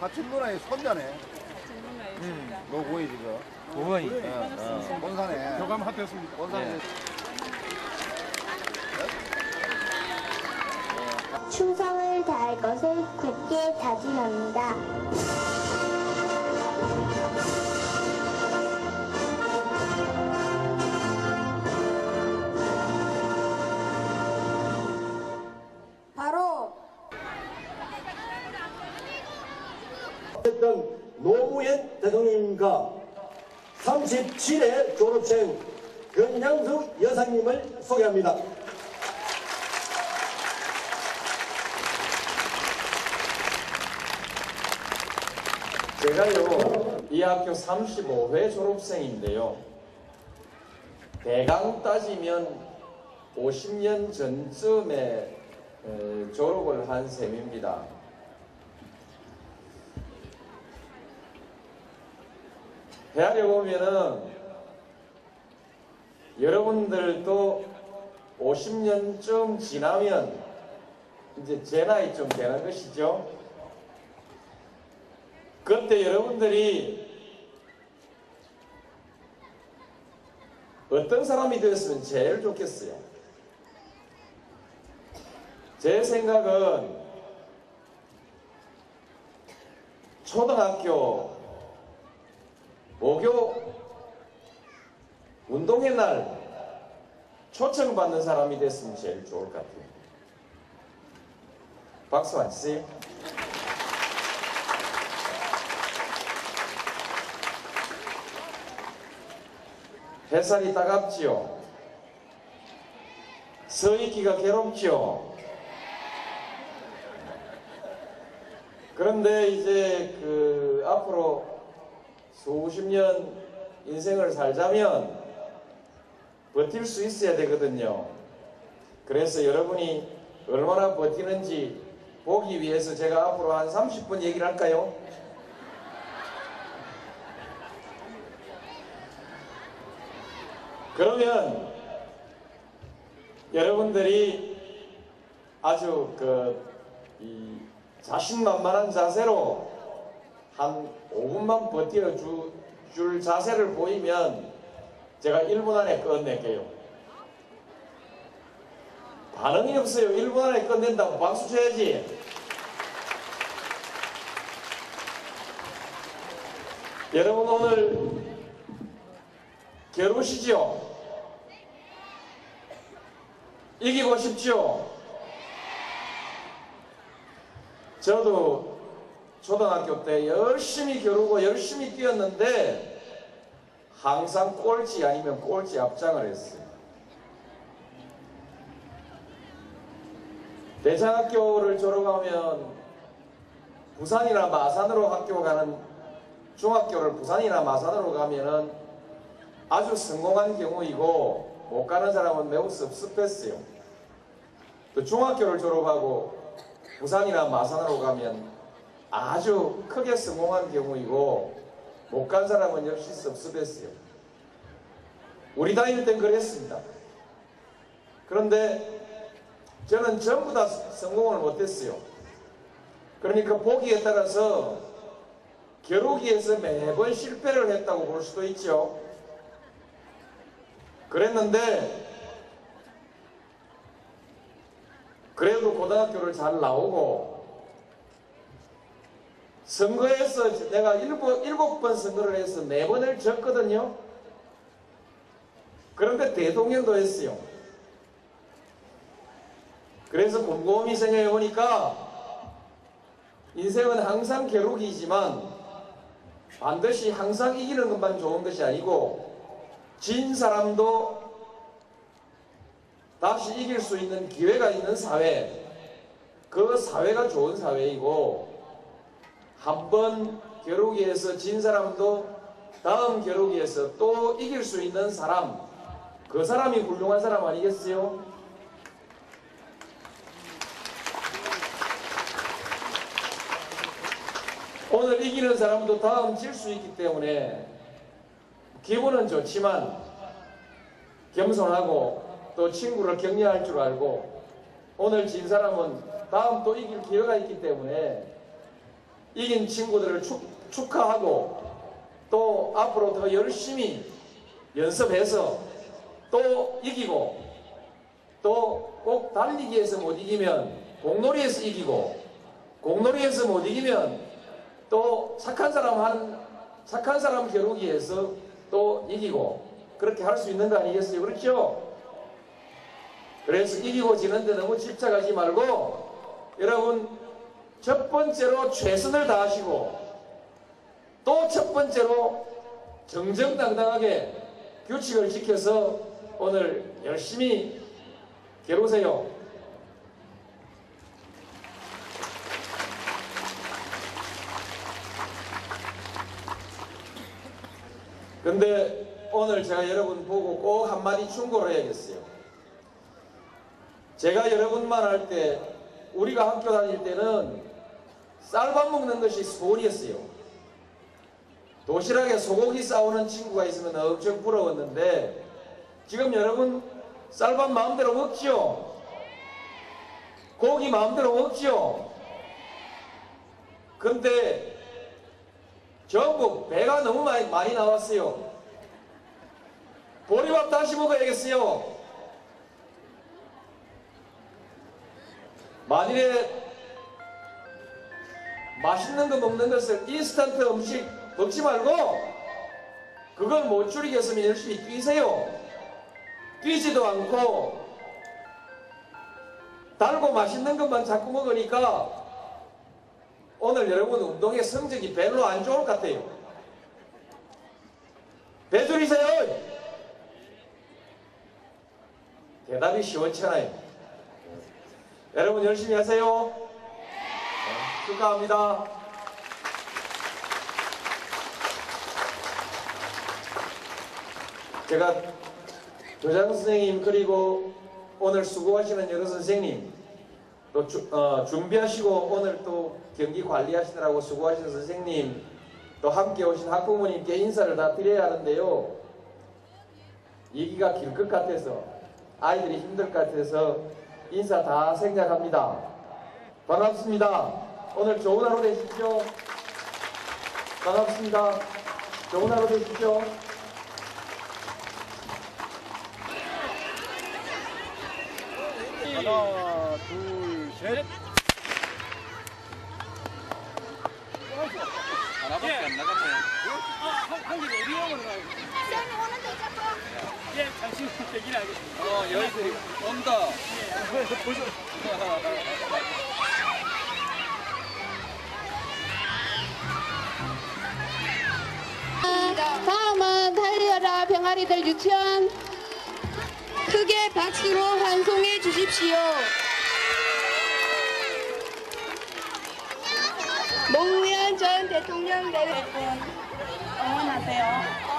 사촌 누나의 손자네. 진짜. 너 뭐야 지금? 어머니. 어, 본사네. 교감 합했습니다. 본사네. 충성을 다할 것을 굳게 다짐합니다. 대통령님과 37회 졸업생 변양숙 여사님을 소개합니다. 제가요, 이 학교 35회 졸업생인데요. 대강 따지면 50년 전쯤에 에, 졸업을 한 셈입니다. 헤아려 보면은 여러분들도 50년쯤 지나면 이제 제 나이쯤 되는 것이죠. 그때 여러분들이 어떤 사람이 되었으면 제일 좋겠어요? 제 생각은 초등학교 목요 운동회 날 초청받는 사람이 됐으면 제일 좋을 것 같아요. 박수 안 치세요? 햇살이 따갑지요. 서 있기가 괴롭지요. 그런데 이제 그 앞으로 수십 년 인생을 살자면 버틸 수 있어야 되거든요. 그래서 여러분이 얼마나 버티는지 보기 위해서 제가 앞으로 한 30분 얘기를 할까요? 그러면 여러분들이 아주 그이 자신만만한 자세로 한 5분만 버텨 주, 줄 자세를 보이면 제가 1분 안에 끝낼게요. 반응이 없어요. 1분 안에 끝낸다고 박수 쳐야지. 여러분 오늘 괴로우시죠? 이기고 싶죠? 저도 초등학교 때 열심히 겨루고 열심히 뛰었는데 항상 꼴찌 아니면 꼴찌 앞장을 했어요. 대창학교를 졸업하면 부산이나 마산으로 학교 가는 중학교를 부산이나 마산으로 가면은 아주 성공한 경우이고 못 가는 사람은 매우 섭섭했어요. 또 중학교를 졸업하고 부산이나 마산으로 가면 아주 크게 성공한 경우이고 못 간 사람은 역시 섭섭했어요. 우리 다닐 땐 그랬습니다. 그런데 저는 전부 다 성공을 못했어요. 그러니까 보기에 따라서 겨루기에서 매번 실패를 했다고 볼 수도 있죠. 그랬는데 그래도 고등학교를 잘 나오고 선거에서 내가 일곱, 일곱 번 선거를 해서 네 번을 졌거든요. 그런데 대통령도 했어요. 그래서 곰곰이 생각해 보니까 인생은 항상 겨루기이지만 반드시 항상 이기는 것만 좋은 것이 아니고 진 사람도 다시 이길 수 있는 기회가 있는 사회, 그 사회가 좋은 사회이고, 한 번 겨루기에서 진 사람도 다음 겨루기에서 또 이길 수 있는 사람, 그 사람이 훌륭한 사람 아니겠어요? 오늘 이기는 사람도 다음 질 수 있기 때문에 기분은 좋지만 겸손하고 또 친구를 격려할 줄 알고 오늘 진 사람은 다음 또 이길 기회가 있기 때문에 이긴 친구들을 축, 축하하고 또 앞으로 더 열심히 연습해서 또 이기고 또 꼭 달리기에서 못 이기면 공놀이에서 이기고 공놀이에서 못 이기면 또 착한 사람 한 착한 사람 겨루기에서 또 이기고 그렇게 할 수 있는 거 아니겠어요? 그렇죠? 그래서 이기고 지는데 너무 집착하지 말고 여러분 첫 번째로 최선을 다하시고 또 첫 번째로 정정당당하게 규칙을 지켜서 오늘 열심히 겨루세요. 근데 오늘 제가 여러분 보고 꼭 한마디 충고를 해야겠어요. 제가 여러분만 할 때 우리가 학교 다닐 때는 쌀밥 먹는 것이 소원이었어요. 도시락에 소고기 싸우는 친구가 있으면 엄청 부러웠는데 지금 여러분 쌀밥 마음대로 먹지요? 고기 마음대로 먹지요? 근데 전부 배가 너무 많이, 많이 나왔어요. 보리밥 다시 먹어야겠어요. 만일에 맛있는 거 먹는 것을 인스턴트 음식 먹지 말고 그걸 못 줄이겠으면 열심히 뛰세요. 뛰지도 않고 달고 맛있는 것만 자꾸 먹으니까 오늘 여러분 운동의 성적이 별로 안 좋을 것 같아요. 배 줄이세요. 대답이 시원찮아요. 여러분 열심히 하세요. 네, 축하합니다. 제가 교장 선생님 그리고 오늘 수고하시는 여러 선생님 또 주- 어, 준비하시고 오늘 또 경기 관리하시느라고 수고하시는 선생님 또 함께 오신 학부모님께 인사를 다 드려야 하는데요. 얘기가 길 것 같아서 아이들이 힘들 것 같아서 인사 다 생략합니다. 반갑습니다. 오늘 좋은 하루 되십시오. 반갑습니다. 좋은 하루 되십시오. 하나, 둘, 셋. 하나밖에 안 나갔네. 한 개가 어디 오는 거야? 예, 잠시만 얘기를 하겠습니다. 어, 여기들이 온다. 다음 병아리들 유치원 크게 박수로 환송해 주십시오. 노무현 전 대통령 내외 응원하세요.